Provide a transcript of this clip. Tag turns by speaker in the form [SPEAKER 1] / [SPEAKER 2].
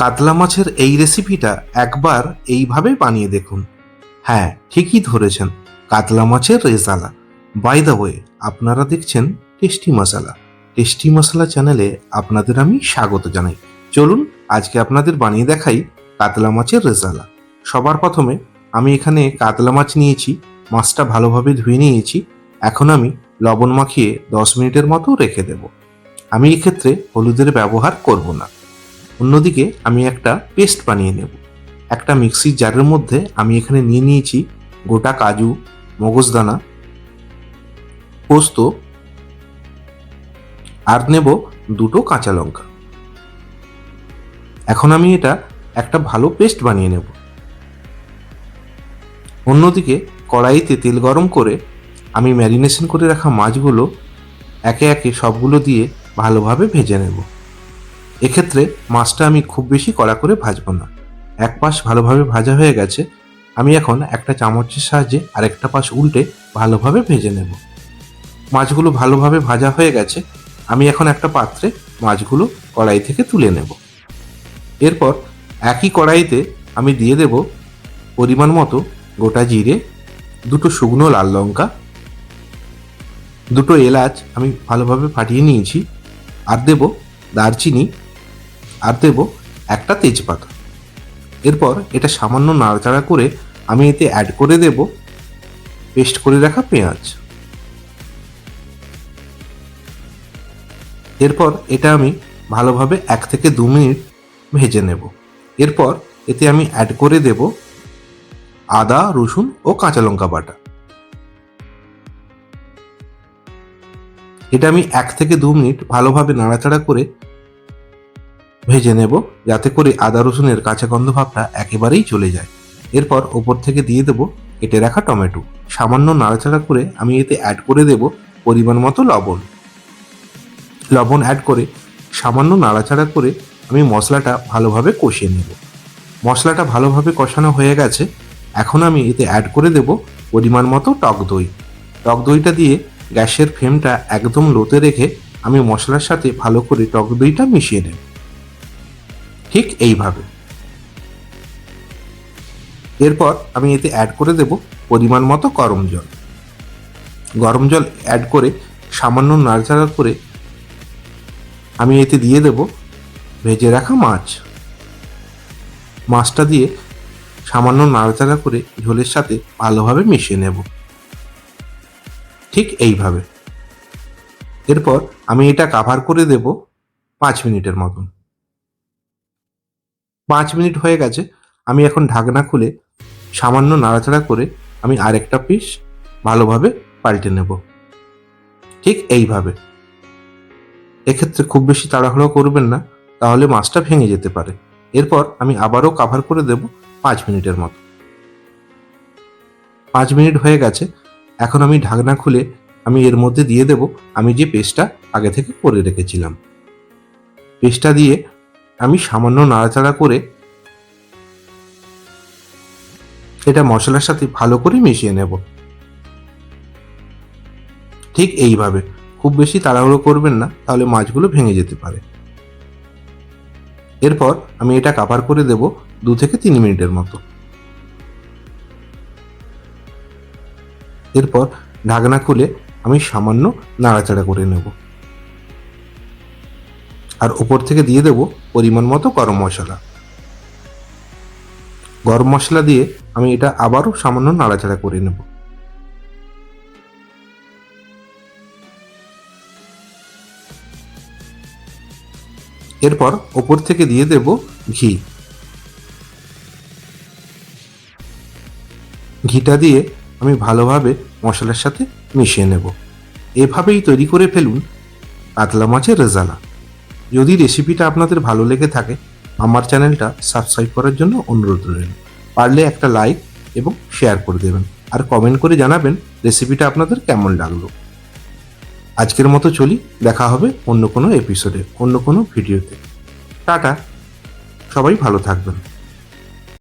[SPEAKER 1] কাতলা মাছের এই রেসিপিটা একবার এইভাবে বানিয়ে দেখুন। হ্যাঁ ঠিকই ধরেছেন, কাতলা মাছের রেজালা। বাই দ্য ওয়ে আপনারা দেখছেন টেস্টি মশালা টেস্টি মশলা চ্যানেলে আপনাদের আমি স্বাগত জানাই। চলুন, আজকে আপনাদের বানিয়ে দেখাই কাতলা মাছের রেজালা। সবার প্রথমে আমি এখানে কাতলা মাছ নিয়েছি, মাছটা ভালোভাবে ধুয়ে নিয়েছি। এখন আমি লবণ মাখিয়ে দশ মিনিটের মতো রেখে দেব। আমি এক্ষেত্রে হলুদের ব্যবহার করব না। অন্যদিকে আমি একটা পেস্ট বানিয়ে নেব। একটা মিক্সির জারের মধ্যে আমি এখানে নিয়ে নিয়েছি গোটা কাজু মগজদানা পোস্ত আর নেব দুটো কাঁচা লঙ্কা। এখন আমি এটা একটা ভালো পেস্ট বানিয়ে নেব। অন্যদিকে কড়াইতে তেল গরম করে আমি ম্যারিনেশন করে রাখা মাছগুলো একে একে সবগুলো দিয়ে ভালোভাবে ভেজে নেব। এক্ষেত্রে মাছটা আমি খুব বেশি কড়া করে ভাজবো না। এক পাশ ভালোভাবে ভাজা হয়ে গেছে, আমি এখন একটা চামচের সাহায্যে আরেকটা পাশ উল্টে ভালোভাবে ভেজে নেব। মাছগুলো ভালোভাবে ভাজা হয়ে গেছে, আমি এখন একটা পাত্রে মাছগুলো কড়াই থেকে তুলে নেব। এরপর একই কড়াইতে আমি দিয়ে দেব পরিমাণ মতো গোটা জিরে, দুটো শুকনো লাল লঙ্কা, দুটো এলাচ আমি ভালোভাবে ফাটিয়ে নিয়েছি, আর দেব দারচিনি আর দেব একটা তেজপাতা। এরপর এটা সামান্য নাড়াচাড়া করে আমি এতে অ্যাড করে দেব পেস্ট করে রাখা পেঁয়াজ। এরপর এটা আমি ভালোভাবে এক থেকে দু মিনিট ভেজে নেব। এরপর এতে আমি অ্যাড করে দেব আদা, রসুন ও কাঁচা লঙ্কা বাটা। এটা আমি এক থেকে দু মিনিট ভালোভাবে নাড়াচাড়া করে ভেজে নেব যাতে করে আদা রসুনের কাঁচা গন্ধ ভাবটা একেবারেই চলে যায়। এরপর ওপর থেকে দিয়ে দেব কেটে রাখা টমেটো। সামান্য নাড়াচাড়া করে আমি এতে অ্যাড করে দেব পরিমাণ মতো লবণ। লবণ অ্যাড করে সামান্য নাড়াচাড়া করে আমি মশলাটা ভালোভাবে কষিয়ে নেব। মশলাটা ভালোভাবে কষানো হয়ে গেছে। এখন আমি এতে অ্যাড করে দেব পরিমাণ মতো টক দই। টক দইটা দিয়ে গ্যাসের ফ্লেমটা একদম লোতে রেখে আমি মশলার সাথে ভালো করে টক দইটা মিশিয়ে নেব। ঠিক এইভাবে। এরপর আমি এতে অ্যাড করে দেব পরিমাণ মতো গরম জল। গরম জল অ্যাড করে সামান্য নাড়াচাড়া করে আমি এতে দিয়ে দেব ভেজে রাখা মাছ। মাছটা দিয়ে সামান্য নাড়াচাড়া করে ঝোলের সাথে ভালোভাবে মিশিয়ে নেব। ঠিক এইভাবে। এরপর আমি এটা কাভার করে দেব পাঁচ মিনিটের মতন। পাঁচ মিনিট হয়ে গেছে, আমি এখন ঢাকনা খুলে সামান্য নাড়াচাড়া করে আমি আরেকটা পিস ভালোভাবে পাল্টে নেব। ঠিক এইভাবে। এক্ষেত্রে খুব বেশি তাড়াহুড়ো করবেন না, তাহলে মাছটা ভেঙে যেতে পারে। এরপর আমি আবারও কাভার করে দেব পাঁচ মিনিটের মতো। পাঁচ মিনিট হয়ে গেছে, এখন আমি ঢাকনা খুলে আমি এর মধ্যে দিয়ে দেব, আমি যে পেস্টটা আগে থেকে করে রেখেছিলাম। পেস্টটা দিয়ে আমি সামান্য নাড়াচাড়া করে এটা মশলার সাথে ভালো করে মিশিয়ে নেব। ঠিক এইভাবে। খুব বেশি তাড়াহুড়ো করবেন না, তাহলে মাছগুলো ভেঙে যেতে পারে। এরপর আমি এটা কাভার করে দেব দু থেকে তিন মিনিটের মতো। এরপর ঢাকনা খুলে আমি সামান্য নাড়াচাড়া করে নেব। আর উপর থেকে দিয়ে দেব পরিমাণ মতো গরম মশলা। গরম মশলা দিয়ে আমি এটা আবারও সামান্য নাড়াচাড়া করে নেব। এরপর ওপর থেকে দিয়ে দেব ঘি। ঘিটা দিয়ে আমি ভালোভাবে মশলার সাথে মিশিয়ে নেব। এভাবেই তৈরি করে ফেলুন কাতলা মাছের রেজালা। যদি রেসিপিটা আপনাদের ভালো লেগে থাকে, আমার চ্যানেলটা সাবস্ক্রাইব করার জন্য অনুরোধ রইল। পারলে একটা লাইক এবং শেয়ার করে দেবেন আর কমেন্ট করে জানাবেন রেসিপিটা আপনাদের কেমন লাগল। আজকের মতো চলি, দেখা হবে অন্য কোনো এপিসোডে অন্য কোনো ভিডিওতে টাটা। সবাই ভালো থাকবেন।